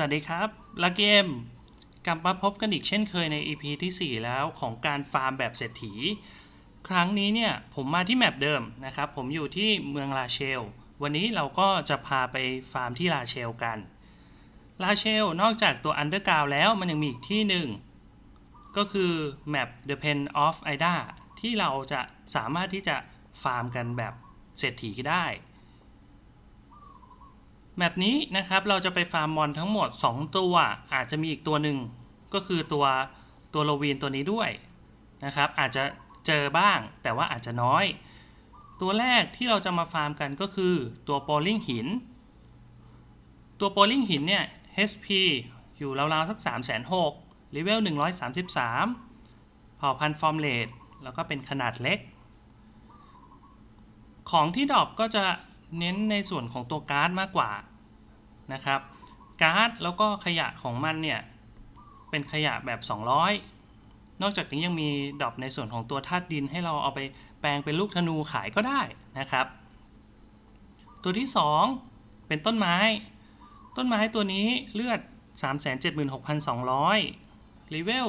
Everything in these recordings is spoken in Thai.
สวัสดีครับลักเกมกลับมาพบกันอีกเช่นเคยใน EP ที่ 4 แล้วของการฟาร์มแบบเศรษฐี ครั้งนี้เนี่ยผมมาที่แมปเดิมนะครับ ผมอยู่ที่เมืองลาเชล วันนี้เราก็จะพาไปฟาร์มที่ลาเชลกัน ลาเชล นอกจากตัว Underground แล้วมันยังมีอีกที่หนึ่ง ก็คือแมป The Pen of Ida ที่เราจะสามารถที่จะฟาร์มกันแบบเศรษฐีได้ แมปนี้นะครับเราจะไปฟาร์มมอนทั้งหมด 2 ตัว อาจจะมีอีกตัวหนึ่งก็คือตัวตัวโลวีนตัวนี้ด้วยนะครับอาจจะเจอบ้างแต่ว่าอาจจะน้อย ตัวแรกที่เราจะมาฟาร์มกันก็คือตัวโปลิงหิน ตัวโปลิงหินเนี่ย HP อยู่ราวๆสัก 3 6 0 0 0เลเวล133เผ่าพันธุ์ฟอร์มเลดแล้วก็เป็นขนาดเล็ก ของที่ดรอปก็จะ เน้นในส่วนของตัวการ์ดมากกว่านะครับการ์ดแล้วก็ขยะของมันเนี่ยเป็นขยะแบบ 200 นอกจากนี้ยังมีดรอปในส่วนของตัวธาตุดินให้เราเอาไปแปลงเป็นลูกธนูขายก็ได้นะครับ ตัวที่ 2 เป็นต้นไม้ ต้นไม้ตัวนี้เลือด 376,200รีเวล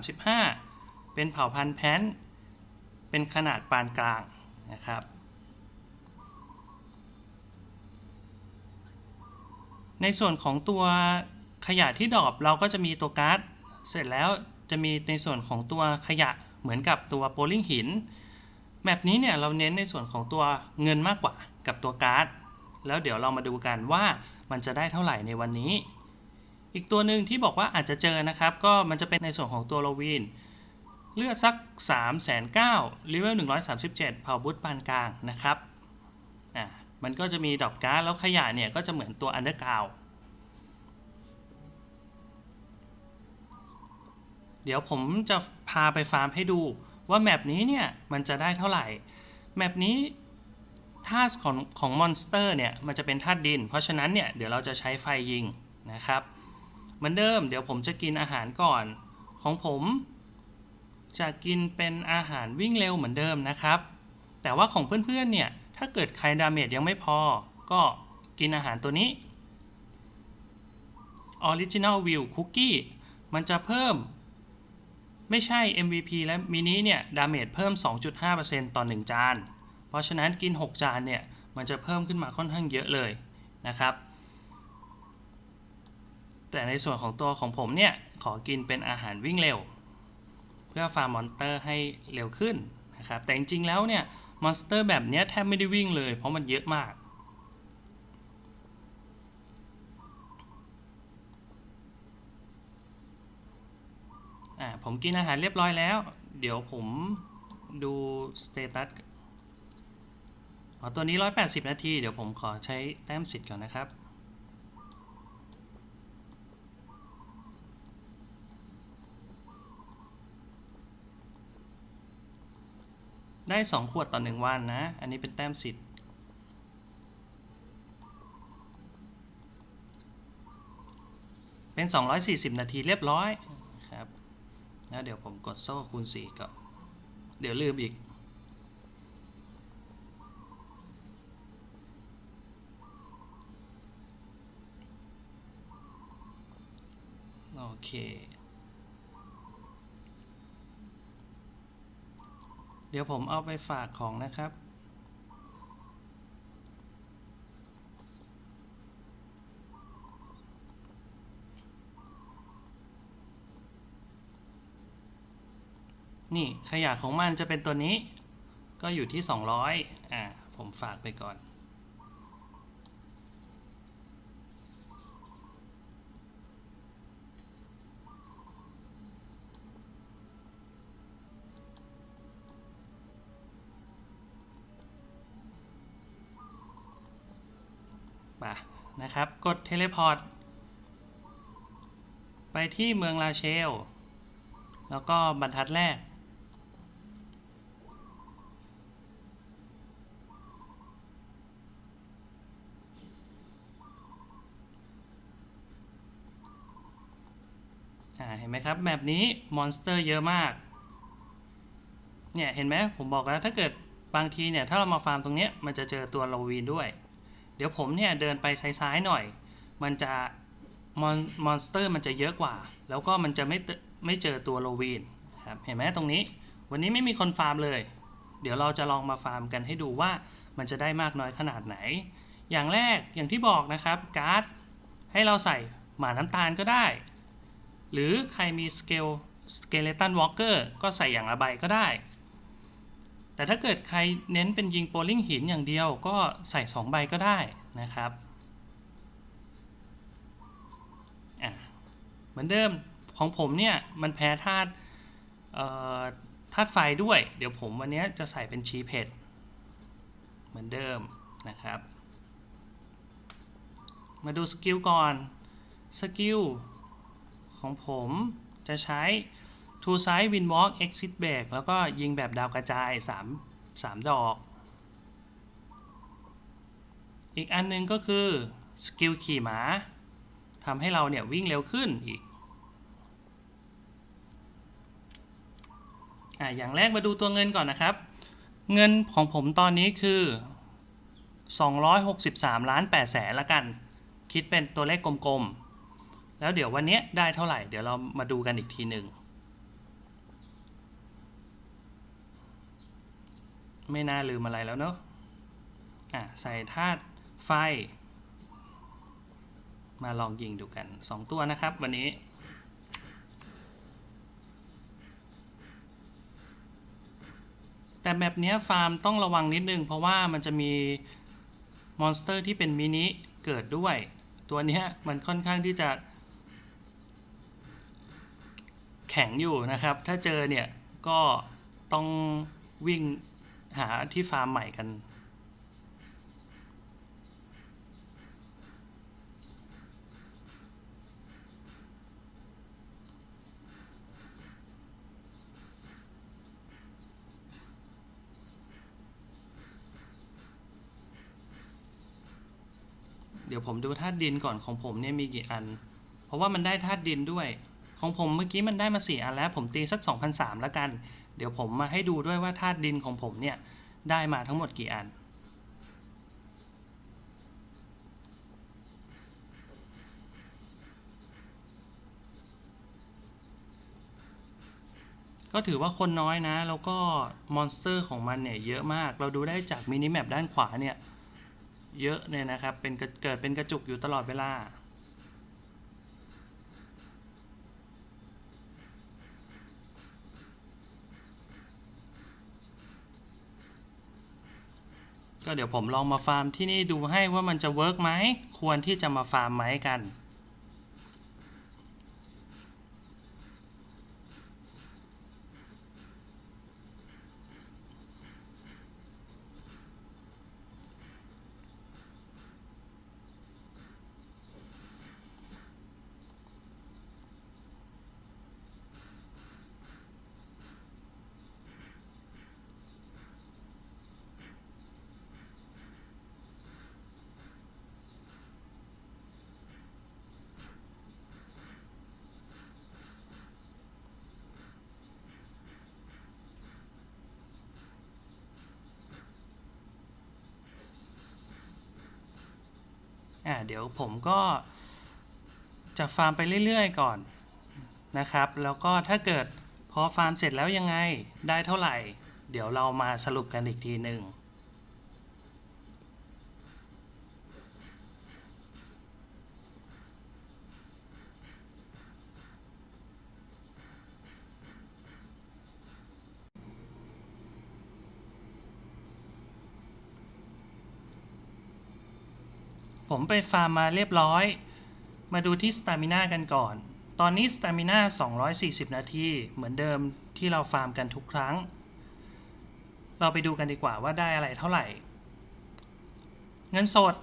135 เป็นเผ่าพันธุ์แพนเป็นขนาดปานกลางนะครับ ในส่วนของตัวขยะที่ดรอปเราก็จะมีตัวการ์ดเสร็จแล้วจะมีในส่วนของตัวขยะเหมือนกับตัวโปลิงหินแมปนี้เนี่ยเราเน้นในส่วนของตัวเงินมากกว่ากับตัวการ์ดแล้วเดี๋ยวเรามาดูกันว่ามันจะได้เท่าไหร่ในวันนี้ อีกตัวหนึ่งที่บอกว่าอาจจะเจอนะครับ ก็มันจะเป็นในส่วนของตัวโลวีนเลือดสัก 3 9 0 0 0ลิเวล137 เผ่าบุตปานกลางนะครับอ่า มันก็จะมีดอกการ์ดแล้วขยะเนี่ยก็จะเหมือนตัวอันเดอร์กราวเดี๋ยวผมจะพาไปฟาร์มให้ดูว่าแมปนี้เนี่ยมันจะได้เท่าไหร่ แมปนี้ธาตุของของมอนสเตอร์เนี่ยมันจะเป็นธาตุดิน เพราะฉะนั้นเนี่ยเดี๋ยวเราจะใช้ไฟยิงนะครับ เหมือนเดิมเดี๋ยวผมจะกินอาหารก่อนของผมจะกินเป็นอาหารวิ่งเร็วเหมือนเดิมนะครับ แต่ว่าของเพื่อนๆเนี่ย ถ้าเกิดใครดาเมจยังไม่พอ ก็กินอาหารตัวนี้ Original View Cookie มันจะเพิ่ม ไม่ใช่ MVP และมินิเนี่ย ดาเมจเพิ่ม 2.5%ต่อ 1 จาน เพราะฉะนั้นกิน 6 จานเนี่ย มันจะเพิ่มขึ้นมาค่อนข้างเยอะเลยนะครับ แต่ในส่วนของตัวของผมเนี่ย ขอกินเป็นอาหารวิ่งเร็ว เพื่อฟาร์มมอนสเตอร์ให้เร็วขึ้นนะครับ แต่จริงๆแล้วเนี่ย มอนสเตอร์แบบนี้แทบไม่ได้วิ่งเลย เพราะมันเยอะมากอ่าผมกินอาหารเรียบร้อยแล้ว เดี๋ยวผมดูสเตตัสอ๋อตัวนี้ 180 นาที เดี๋ยวผมขอใช้แต้มสิทธิ์ก่อนนะครับ ได้2ขวดต่อ1วันนะ อันนี้เป็นแต้มสิทธิ์เป็น 240 นาทีเรียบร้อยครับแล้วเดี๋ยวผมกดโซ่คูณ 4ก่อนเดี๋ยวลืมอีกโอเค เดี๋ยวผมเอาไปฝากของนะครับ นี่ขยะของมันจะเป็นตัวนี้ ก็อยู่ที่ 200อ่าผมฝากไปก่อน ปะนะครับ กดเทเลพอร์ตไปที่เมืองลาเชล แล้วก็บรรทัดแรก เห็นไหมครับ แบบนี้มอนสเตอร์เยอะมาก เนี่ย เห็นไหมผมบอกแล้วถ้าเกิดบางทีเนี่ย ถ้าเรามาฟาร์มตรงนี้มันจะเจอตัวโลวีนด้วย เดี๋ยวผมเนี่ยเดินไปซ้ายๆหน่อย มันจะมอนมอนสเตอร์มันจะเยอะกว่า แล้วก็มันจะไม่ไม่เจอตัวโลวีนครับเห็นไหมตรงนี้ วันนี้ไม่มีคนฟาร์มเลย เดี๋ยวเราจะลองมาฟาร์มกันให้ดูว่ามันจะได้มากน้อยขนาดไหน อย่างแรกอย่างที่บอกนะครับการ์ดให้เราใส่หมาน้ำตาลก็ได้ หรือใครมีสเกลสเกเลตันวอล์กเกอร์ก็ใส่อย่างละใบก็ได้ แต่ถ้าเกิดใครเน้นเป็นยิงโปลิงหินอย่างเดียวก็ใส่ 2 ใบก็ได้นะครับเหมือนเดิมของผมเนี่ย มันแพ้ธาตุธาตุไฟด้วย เดี๋ยวผมวันนี้จะใส่เป็นชีเพดเหมือนเดิมนะครับ มาดูสกิลก่อน สกิลของผมจะใช้ Two Side Win Walk Exit Break แล้วก็ยิงแบบดาวกระจาย 3 3 ดอก อีกอันหนึงก็คือสกิลขี่หมาทำให้เราเนี่ยวิ่งเร็วขึ้นอีกอะอย่างแรกมาดูตัวเงินก่อนนะครับ เงินของผมตอนนี้คือ 263 ล้าน8แสนละกัน คิดเป็นตัวเลขกลมๆ แล้วเดี๋ยววันนี้ได้เท่าไหร่ เดี๋ยวเรามาดูกันอีกทีหนึ่ง ไม่น่าลืมอะไรแล้วเนอะอะใส่ธาตุไฟ มาลองยิงดูกัน 2 ตัวนะครับวันนี้แต่แบบนี้ฟาร์มต้องระวังนิดนึง เพราะว่ามันจะมีมอนสเตอร์ที่เป็นมินิเกิดด้วย ตัวนี้มันค่อนข้างที่จะ แข็งอยู่นะครับ ถ้าเจอเนี่ยก็ต้องวิ่ง หาที่ฟาร์มใหม่กัน เดี๋ยวผมดูธาตุดินก่อนของผมเนี่ยมีกี่อัน เพราะว่ามันได้ธาตุดินด้วย ของผมเมื่อกี้มันได้มาสี่อันแล้ว ผมตีสัก 2,003แล้วกัน เดี๋ยวผมมาให้ดูด้วยว่าธาตุดินของผมเนี่ย ได้มาทั้งหมดกี่อัน ก็ถือว่าคนน้อยนะ แล้วก็มอนสเตอร์ของมันเนี่ย เยอะมาก เราดูได้จากมินิแมปด้านขวาเนี่ย เยอะเนี่ยนะครับเป็นเกิดเป็นกระจุกอยู่ตลอดเวลา ก็เดี๋ยวผมลองมาฟาร์มที่นี่ดูให้ว่ามันจะเวิร์กไหมควรที่จะมาฟาร์มไหมกัน อ่าเดี๋ยวผมก็จะฟาร์มไปเรื่อยๆก่อนนะครับ แล้วก็ถ้าเกิดพอฟาร์มเสร็จแล้วยังไงได้เท่าไหร่ เดี๋ยวเรามาสรุปกันอีกทีหนึ่ง ผมไปฟาร์มมาเรียบร้อย มาดูที่สตามิน่ากันก่อน ตอนนี้สตามิน่า240 นาที เหมือนเดิมที่เราฟาร์มกันทุกครั้ง เราไปดูกันดีกว่าว่าได้อะไรเท่าไหร่ เงินสด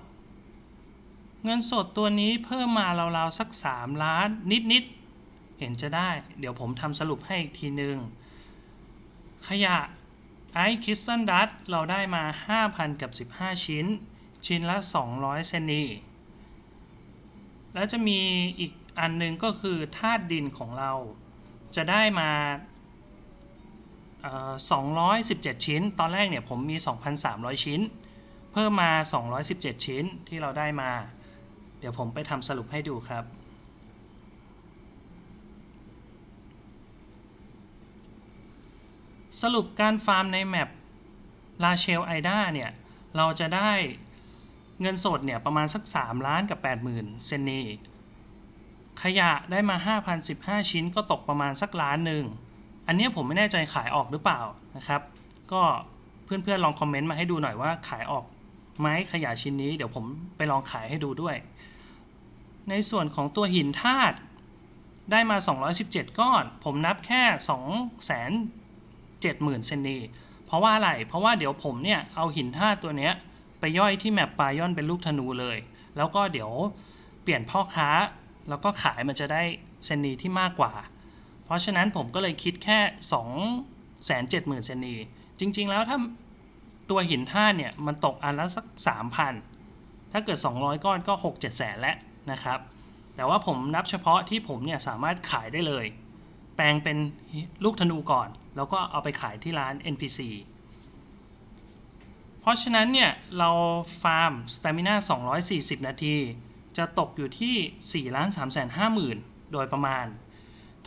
เงินสดตัวนี้เพิ่มมาราวๆสัก 3 ล้านนิดๆ เห็นจะได้ เดี๋ยวผมทำสรุปให้อีกทีนึง ขยะไอคิสตันดัตเราได้มา 5,000 กับ 15 ชิ้น ชิ้นละ 200 เซนี แล้วจะมีอีกอันนึงก็คือธาตุดินของเราจะได้มา217 ชิ้น ตอนแรกเนี่ยผมมี 2,300 ชิ้น เพิ่มมา 217 ชิ้นที่เราได้มา เดี๋ยวผมไปทำสรุปให้ดูครับ สรุปการฟาร์มในแมปลาเชลไอดาเนี่ย เราจะได้ เงินสดเนี่ยประมาณสัก 3 ล้านกับ 80,000 เซนนีขยะได้มา 5,015 ชิ้นก็ตกประมาณสักล้านหนึ่ง อันนี้ผมไม่แน่ใจขายออกหรือเปล่านะครับ ก็เพื่อนๆลองคอมเมนต์มาให้ดูหน่อยว่าขายออกไหมขยะชิ้นนี้ เดี๋ยวผมไปลองขายให้ดูด้วย ในส่วนของตัวหินธาตุได้มา 217 ก้อน ผมนับแค่ 270,000 เซนนีเพราะว่าอะไร เพราะว่าเดี๋ยวผมเนี่ยเอาหินธาตุตัวเนี้ย ไปย่อยที่แมปปลาย่อนเป็นลูกธนูเลย แล้วก็เดี๋ยวเปลี่ยนพ่อค้า แล้วก็ขายมันจะได้เซนีที่มากกว่า เพราะฉะนั้นผมก็เลยคิดแค่ 270,000เซนนีจริง ๆ แล้วถ้าตัวหินธาตุเนี่ยมันตกอันละสัก 3,000 ถ้าเกิด 200 ก้อนก็ 6-7แสนแล้วนะครับ แต่ว่าผมนับเฉพาะที่ผมเนี่ยสามารถขายได้เลย แปลงเป็นลูกธนูก่อน แล้วก็เอาไปขายที่ร้าน NPC เพราะฉะนั้นเนี่ย เราฟาร์มสตมิน่า240 นาที จะตกอยู่ที่4 3 5 0 0 0 0 โดยประมาณ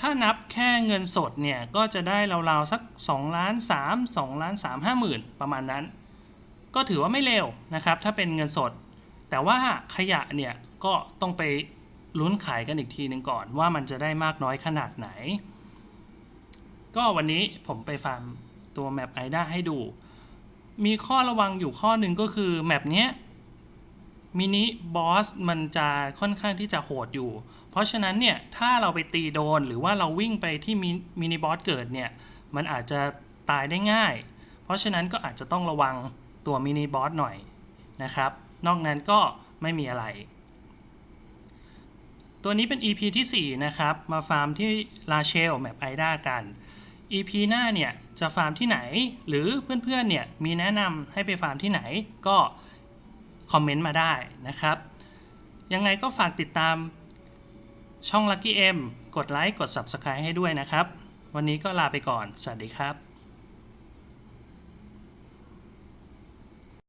ถ้านับแค่เงินสดเนี่ย ก็จะได้ราวๆสัก2ล้าน3 2ล้าน3 5หมื่นประมาณนั้น ก็ถือว่าไม่เลวนะครับ ถ้าเป็นเงินสด แต่ว่าขยะเนี่ย ก็ต้องไปลุ้นขายกันอีกทีหนึ่งก่อนว่ามันจะได้มากน้อยขนาดไหน ก็วันนี้ผมไปฟาร์มตัวแมปไอด้าให้ดู มีข้อระวังอยู่ข้อหนึ่งก็คือแมปเนี้ยมินิบอสมันจะค่อนข้างที่จะโหดอยู่ เพราะฉะนั้นเนี่ยถ้าเราไปตีโดนหรือว่าเราวิ่งไปที่มินิบอสเกิดเนี่ยมันอาจจะตายได้ง่าย เพราะฉะนั้นก็อาจจะต้องระวังตัวมินิบอสหน่อยนะครับ นอกนั้นก็ไม่มีอะไร ตัวนี้เป็น EP ที่ 4 นะครับ มาฟาร์มที่ลาเชลแมปไอด้ากัน EP หน้าเนี่ยจะฟาร์มที่ไหน หรือเพื่อนๆเนี่ยมีแนะนำให้ไปฟาร์มที่ไหนก็คอมเมนต์มาได้นะครับ ยังไงก็ฝากติดตามช่อง Lucky M กดไลค์กด Subscribe ให้ด้วยนะครับ วันนี้ก็ลาไปก่อน สวัสดีครับ